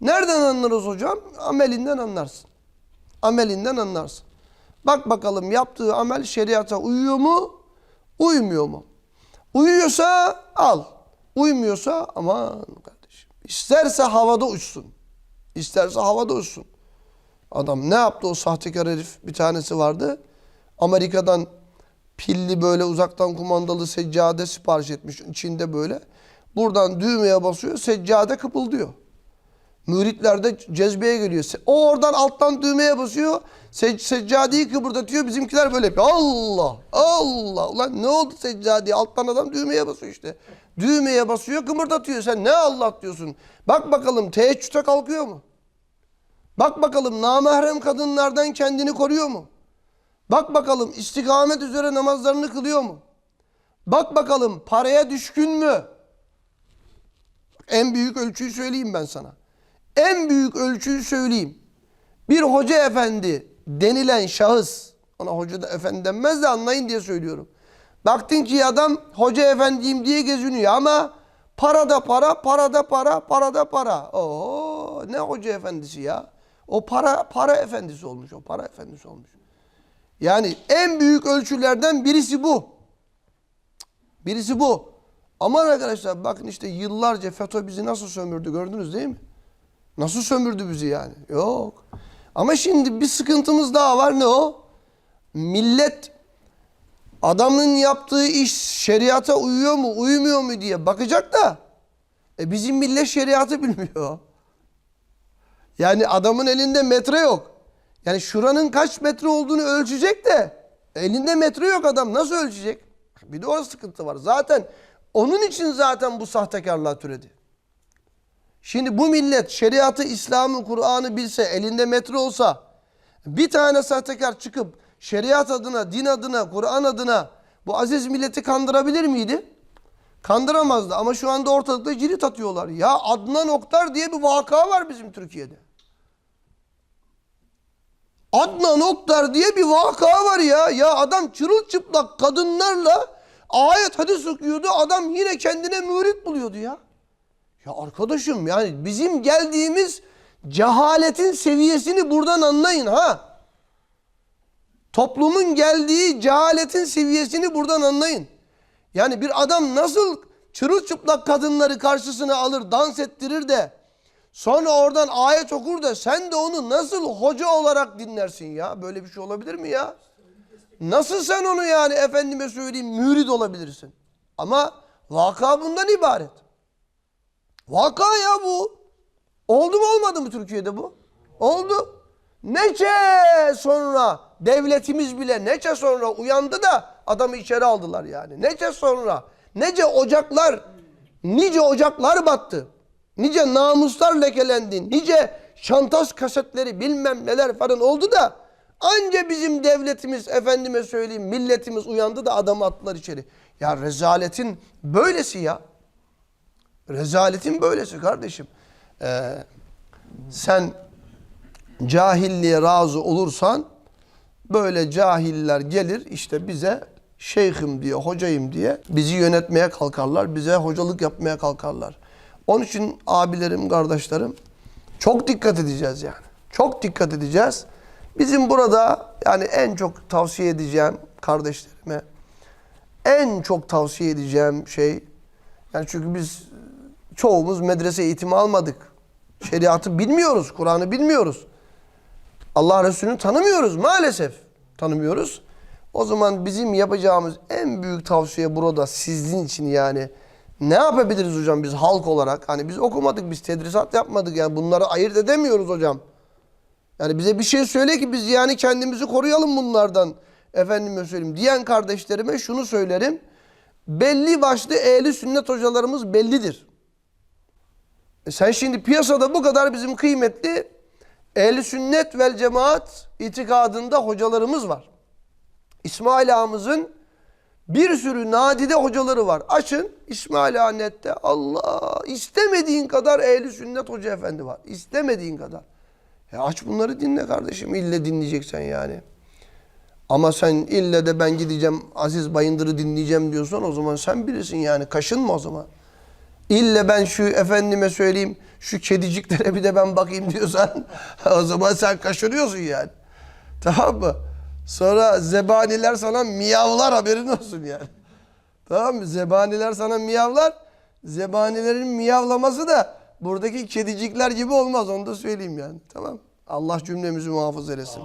Nereden anlarız hocam? Amelinden anlarsın. Amelinden anlarsın. Bak bakalım yaptığı amel şeriata uyuyor mu? Uymuyor mu? Uyuyorsa al. Uymuyorsa aman kardeşim. İsterse havada uçsun. İsterse havada uçsun. Adam ne yaptı o sahtekar herif? Bir tanesi vardı. Amerika'dan pilli böyle uzaktan kumandalı seccade sipariş etmiş. İçinde böyle. Buradan düğmeye basıyor. Seccade kıpıldıyor. Müritler de cezbeye geliyor. O oradan alttan düğmeye basıyor. Se seccadeyi kıpırdatıyor. Bizimkiler böyle yapıyor. Allah! Allah! Ulan ne oldu seccadeye? Alttan adam düğmeye basıyor işte. Düğmeye basıyor, kıpırdatıyor. Sen ne Allah diyorsun? Bak bakalım teheccüde kalkıyor mu? Bak bakalım namahrem kadınlardan kendini koruyor mu? Bak bakalım istikamet üzere namazlarını kılıyor mu? Bak bakalım paraya düşkün mü? En büyük ölçüyü söyleyeyim ben sana. En büyük ölçüyü söyleyeyim. Bir hoca efendi denilen şahıs, ona hoca da efendi denmez de anlayın diye söylüyorum. Baktın ki adam hoca efendiyim diye geziniyor ama para da para, para da para, para da para. Oo ne hoca efendisi ya? O para para efendisi olmuş, o para efendisi olmuş. Yani en büyük ölçülerden birisi bu. Birisi bu. Aman arkadaşlar bakın işte yıllarca FETÖ bizi nasıl sömürdü gördünüz değil mi? Nasıl sömürdü bizi yani? Yok. Ama şimdi bir sıkıntımız daha var ne o? Millet adamın yaptığı iş şeriata uyuyor mu uymuyor mu diye bakacak da e bizim millet şeriatı bilmiyor. Yani adamın elinde metre yok. Yani şuranın kaç metre olduğunu ölçecek de elinde metre yok adam nasıl ölçecek? Bir de o sıkıntı var. Zaten onun için zaten bu sahtekarlığa türedi. Şimdi bu millet şeriatı, İslam'ı, Kur'an'ı bilse, elinde metre olsa bir tane sahtekar çıkıp şeriat adına, din adına, Kur'an adına bu aziz milleti kandırabilir miydi? Kandıramazdı ama şu anda ortalıkta cirit atıyorlar. Ya Adnan Oktar diye bir vaka var bizim Türkiye'de. Adnan Oktar diye bir vaka var ya. Ya adam çırılçıplak kadınlarla ayet hadis okuyordu. Adam yine kendine mürit buluyordu ya. Ya arkadaşım yani bizim geldiğimiz cehaletin seviyesini buradan anlayın ha. Toplumun geldiği cehaletin seviyesini buradan anlayın. Yani bir adam nasıl çırılçıplak kadınları karşısına alır, dans ettirir de sonra oradan ayet okur da sen de onu nasıl hoca olarak dinlersin ya? Böyle bir şey olabilir mi ya? Nasıl sen onu yani efendime söyleyeyim mürid olabilirsin? Ama vaka bundan ibaret. Vaka ya bu. Oldu mu olmadı mı Türkiye'de bu? Oldu. Nece sonra devletimiz bile nece sonra uyandı da adamı içeri aldılar yani. Nece sonra nece ocaklar nice ocaklar battı. Nice namuslar lekelendi. Nice şantaj kasetleri bilmem neler falan oldu da anca bizim devletimiz efendime söyleyeyim milletimiz uyandı da adamı attılar içeri. Ya rezaletin böylesi ya. Rezaletin böylesi kardeşim. Ee, sen cahilliğe razı olursan böyle cahiller gelir işte bize şeyhim diye, hocayım diye bizi yönetmeye kalkarlar. Bize hocalık yapmaya kalkarlar. Onun için abilerim, kardeşlerim çok dikkat edeceğiz yani. Çok dikkat edeceğiz. Bizim burada yani en çok tavsiye edeceğim kardeşlerime en çok tavsiye edeceğim şey yani çünkü biz çoğumuz medrese eğitimi almadık. Şeriatı bilmiyoruz, Kur'an'ı bilmiyoruz. Allah Resulü'nü tanımıyoruz maalesef. Tanımıyoruz. O zaman bizim yapacağımız en büyük tavsiye burada sizin için yani ne yapabiliriz hocam biz halk olarak? Hani biz okumadık, biz tedrisat yapmadık yani bunları ayırt edemiyoruz hocam. Yani bize bir şey söyle ki biz yani kendimizi koruyalım bunlardan. Efendime söyleyeyim diyen kardeşlerime şunu söylerim. Belli başlı ehli sünnet hocalarımız bellidir. E sen şimdi piyasada bu kadar bizim kıymetli ehli sünnet vel cemaat itikadında hocalarımız var. İsmail Ağamızın bir sürü nadide hocaları var. Açın İsmail Ağa nette Allah istemediğin kadar ehli sünnet hoca efendi var. İstemediğin kadar. Ya aç bunları dinle kardeşim. İlle dinleyeceksen yani. Ama sen ille de ben gideceğim Aziz Bayındır'ı dinleyeceğim diyorsan o zaman sen birisin yani. Kaşınma o zaman. İlle ben şu efendime söyleyeyim şu kediciklere bir de ben bakayım diyorsan o zaman sen kaşınıyorsun yani. Tamam mı? Sonra zebaniler sana miyavlar haberin olsun yani. Tamam mı? Zebaniler sana miyavlar. Zebanilerin miyavlaması da buradaki kedicikler gibi olmaz onu da söyleyeyim yani. Tamam. Allah cümlemizi muhafaza eylesin.